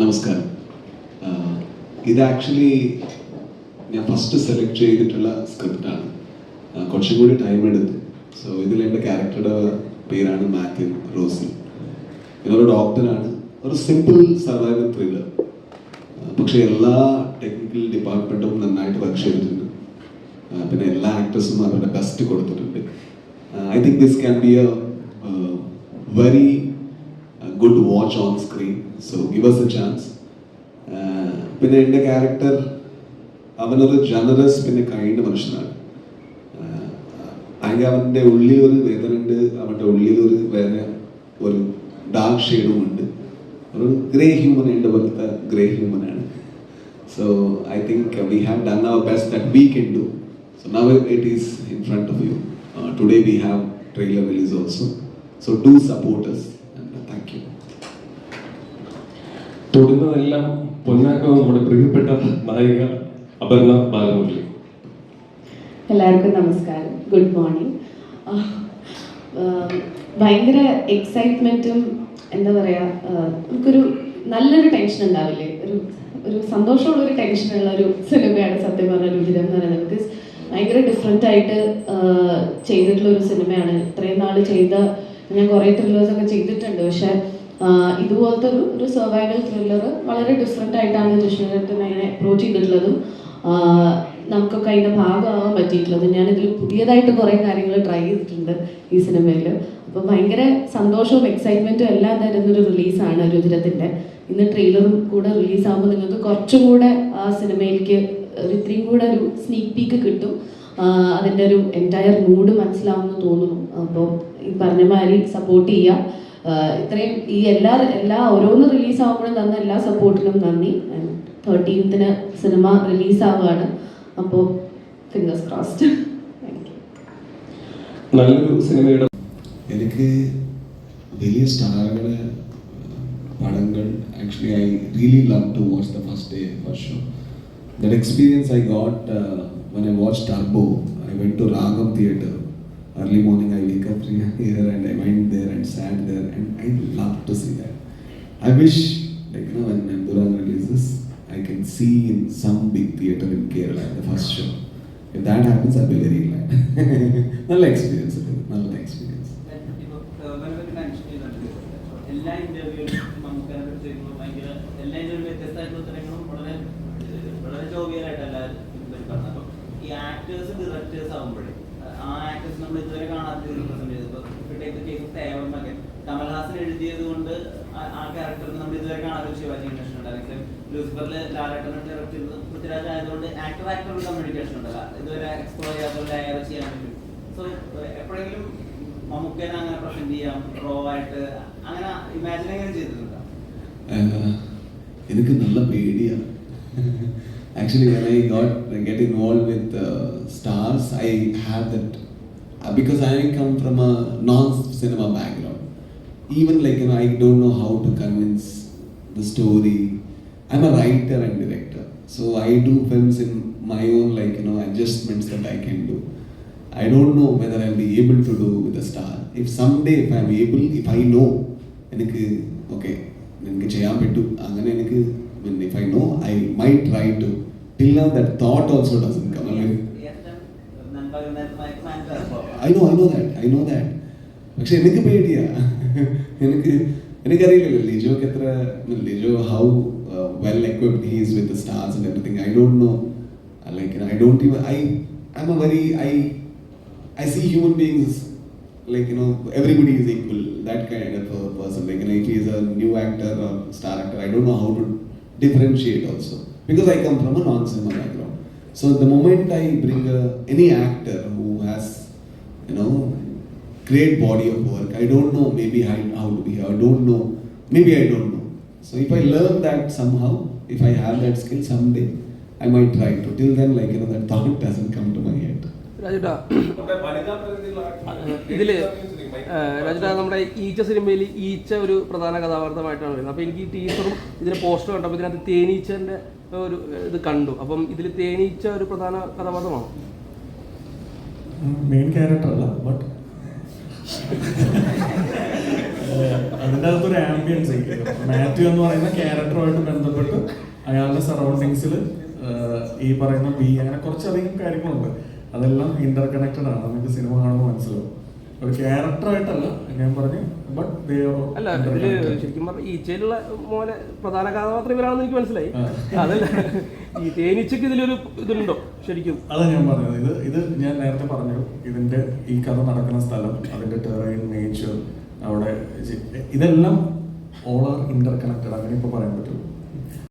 നമസ്കാരം. ഇത് ആക്ച്വലി ഞാൻ ഫസ്റ്റ് സെലക്ട് ചെയ്തിട്ടുള്ള സ്ക്രിപ്റ്റാണ് കുറച്ചും കൂടി ടൈം എടുത്ത്. സോ ഇതിൽ എന്റെ ക്യാരക്ടറുടെ പേരാണ് മാത്യു റോസി. ഇതൊരു ഡോക്ടറാണ്. ഒരു സിമ്പിൾ സർവൈവൽ ത്രില്ലർ പക്ഷേ എല്ലാ ടെക്നിക്കൽ ഡിപ്പാർട്ട്മെന്റും നന്നായിട്ട് വർക്ക് ചെയ്തിട്ടുണ്ട്. പിന്നെ എല്ലാ ആക്ടേഴ്സും അവരുടെ ബെസ്റ്റ് കൊടുത്തിട്ടുണ്ട്. I think this can be a very good watch on screen so give us a chance പിന്നെ എന്റെ ക്യാരക്ടർ അവനൊരു ജനറസ് പിന്നെ കൈൻഡ് മനുഷ്യനാണ്. ആഹ് ആകെ അവന്റെ ഉള്ളിൽ ഒരു വേദന ഉണ്ട് അവന്റെ ഉള്ളിൽ ഒരു വേറെ ഒരു ഡാർക്ക് ഷെയ്ഡും ഉണ്ട്. ഒരു ഗ്രേ ഹ്യൂമൻ ഉണ്ട് പോലത്തെ ഗ്രേ ഹ്യൂമൻ ആണ്. So I think we have done our best that we can do so now it is in front of you today we have trailer release also so do supporters you തൊടുന്നതെല്ലാം പൊന്നാക്കുന്ന നമ്മുടെ പ്രിയപ്പെട്ട നായിക അപർണ ബാലമുരളി. എല്ലാവർക്കും നമസ്കാരം. Good morning ഭയങ്കര എക്സൈറ്റ്മെന്റും എന്താ പറയുക നമുക്കൊരു നല്ലൊരു ടെൻഷൻ ഉണ്ടാവില്ലേ? ഒരു ഒരു സന്തോഷമുള്ള ഒരു ടെൻഷനുള്ള ഒരു സിനിമയാണ് സത്യം പറഞ്ഞ രുചിരം എന്ന് പറയുന്നത്. ബിക്കോസ് ഭയങ്കര ഡിഫറെന്റ് ആയിട്ട് ചെയ്തിട്ടുള്ള ഒരു സിനിമയാണ് ഇത്രയും നാൾ ചെയ്ത ഞാൻ കുറേ ത്രില്ലേഴ്സ് ഒക്കെ ചെയ്തിട്ടുണ്ട്. പക്ഷേ ഇതുപോലത്തെ ഒരു ഒരു സർവൈവൽ ത്രില്ലർ വളരെ ഡിഫറെന്റ് ആയിട്ടാണ് ജിഷ്ണുരത്തിന് അതിനെ അപ്രോച്ച് ചെയ്തിട്ടുള്ളതും നമുക്കൊക്കെ അതിന്റെ ഭാഗമാകാൻ പറ്റിയിട്ടുള്ളത്. ഞാനിതിൽ പുതിയതായിട്ട് കുറേ കാര്യങ്ങൾ ട്രൈ ചെയ്തിട്ടുണ്ട് ഈ സിനിമയിൽ അപ്പോൾ ഭയങ്കര സന്തോഷവും എക്സൈറ്റ്മെന്റും എല്ലാം തരുന്നൊരു റിലീസാണ് രുചിരത്തിന്റെ ഇന്ന് ട്രെയിലറും കൂടെ റിലീസാകുമ്പോൾ നിങ്ങൾക്ക് കുറച്ചും കൂടെ ആ സിനിമയിലേക്ക് ഇത്രയും കൂടെ ഒരു സ്നീക്ക് പീക്ക് കിട്ടും. അതിന്റെ ഒരു എന്റയർ മൂഡ് മനസ്സിലാവുമെന്ന് തോന്നുന്നു. അപ്പോൾ ഈ പറഞ്ഞ മാതിരി സപ്പോർട്ട് ചെയ്യുക ഇത്രയും ഈ എല്ലാ എല്ലാ ഓരോന്ന് റിലീസ് ആകുമ്പോഴും തന്ന എല്ലാ സപ്പോർട്ടിനും നന്ദി. തേർട്ടീൻത്തിന് സിനിമ റിലീസ് ആവുകയാണ് അപ്പോൾ ഫിംഗേഴ്സ് ക്രോസ്ഡ് നല്ലൊരു സിനിമയുടെ എനിക്ക് വലിയ സ്റ്റാറുകളെ പടങ്ങൾ actually I really love to watch the first day first show that experience I got when I watch Turbo I went to Ragam theatre early morning Up here and I went there and sat there and I love to see that. I wish like you know when Nanduran releases I can see in some big theater in Kerala the first show. If that happens I'll be very glad. നല്ല experience നല്ല experience എല്ലാ ഇന്റർവ്യൂവിലും നമുക്ക് ചെയ്യുമ്പോൾ ഭയങ്കര എല്ലാ interview വ്യത്യസ്തമായിട്ടുള്ള ഉത്തരങ്ങളും വളരെ ഏഹ്, വളരെ ജോവിയലായിട്ട് എല്ലാവരും പറഞ്ഞത് അപ്പം ഈ ആക്ടേഴ്സ് ഡയറക്ടേഴ്സ് ആകുമ്പോഴേ ആ ആക്ടേഴ്സ് നമ്മൾ ഇതുവരെ കാണാത്ത പ്രസന്റ് ഇപ്പൊ കേസ് അല്ലെ കമൽഹാസൻ എഴുതിയത് കൊണ്ട് ആ- ക്യാരക്ടർ നമ്മൾ ഇതുവരെ കാണാത്ത ശിവാജി ഗണേഷൻ ഉണ്ട്. അല്ലെങ്കിൽ ലൂസിഫറിൽ ലാലേട്ടൻ ഡയറക്ട് ചെയ്തത് പൃഥ്വിരാജ് ആയതുകൊണ്ട് ആക്ടർ ആക്ടറുടെ കമ്മ്യൂണിക്കേഷൻ ഉണ്ടല്ല ഇതുവരെ എക്സ്പ്ലോർ ചെയ്യാത്ത ലെയർ ചെയ്യാൻ പറ്റും. സോ എപ്പോഴെങ്കിലും മമ്മൂക്കേനെ അങ്ങനെ പ്രസന്റ് ചെയ്യാം റോ ആയിട്ട് അങ്ങനെ ഇമാജിൻ എങ്ങനെ ചെയ്തിട്ടുണ്ടോ? എനിക്ക് നല്ല പേടിയാണ് actually I got get involve with stars I have that come from a non-cinema background. Even like, you know, I don't know how to convince the story. I'm a writer and director, so I do films in my own like you know adjustments that I can do. I don't know whether I'll be able to do with a star. If someday if I'm able, if I know, എനിക്ക് okay എനിക്ക് ചെയ്യാൻ പറ്റും അങ്ങനെ എനിക്ക് if I know I my try to till now that thought also doesn't I know I know that I know that പക്ഷെ എനിക്ക് പേടിയാ എനിക്ക് എനിക്കറിയില്ലല്ലോ ലിജോക്ക് എത്ര Lijo how well equipped he's with stars and everything I don't know like I don't even I I am a very I I see human beings like you know everybody is equal that kind of a person like you know if he is a new actor or star actor i don't know how to differentiate also because i come from a non-cinema background so the moment i bring a, any actor who has you know great body of work i don't know maybe how, how to be i don't know maybe i don't know so if i learn that somehow if i have that skill someday i might try to till then like you know that thought doesn't come to my head രാജേട്ടാ ഇതിൽ രാജേട്ടാ നമ്മുടെ ഈച്ച സിനിമയിൽ ഈച്ച ഒരു പ്രധാന കഥാപാത്രമായിട്ടാണ് വരുന്നത് അപ്പോൾ എനിക്ക് ഈ ടീച്ചറും ഇതിന്റെ പോസ്റ്റർ കണ്ടപ്പോൾ ഇതിനകത്ത് തേനീച്ചന്റെ ഒരു ഇത് കണ്ടു അപ്പം ഇതിൽ തേനീച്ച ഒരു പ്രധാന കഥാപാത്രമാണോ മെയിൻ ക്യാരക്ടർ അല്ല ബട്ട് അതിന്റെ അകത്തൊരു ആംബിയൻസ് മാത്യു എന്ന് പറയുന്ന ക്യാരക്ടറുമായിട്ട് ബന്ധപ്പെട്ട് അയാളുടെ സറൗണ്ടിങ്സിൽ ഈ പറയുന്ന ബി അങ്ങനെ കുറച്ചധികം കാര്യങ്ങളുണ്ട്. അതെല്ലാം ഇന്റർ കണക്റ്റഡ് ആണ്. നമുക്ക് സിനിമ കാണുമ്പോൾ മനസ്സിലാവും. ഒരു ക്യാരക്ടറായിട്ടല്ല ഞാൻ പറഞ്ഞു ബട്ട് അല്ല ഇതിൽ ശരിക്കും പറഞ്ഞ ഈച്ചയിലുള്ള മോനെ പ്രധാന കഥാപാത്രം ഇവരാണെന്ന് എനിക്ക് മനസ്സിലായി. അതല്ല ഈ തേനീച്ചക്ക് ഇതിലൊരു ഇതുണ്ടോ ശരിക്കും? അതാ ഞാൻ പറഞ്ഞത്. ഇത് ഇത് ഞാൻ നേരത്തെ പറഞ്ഞു. ഇതിന്റെ ഈ കഥ നടക്കുന്ന സ്ഥലം അതിന്റെ ടെറൈൻ നേച്ചർ അവിടെ ഇതെല്ലാം ഓൾ ആർ ഇന്റർ കണക്റ്റഡ് അങ്ങനെ ഇപ്പൊ പറയാൻ പറ്റും.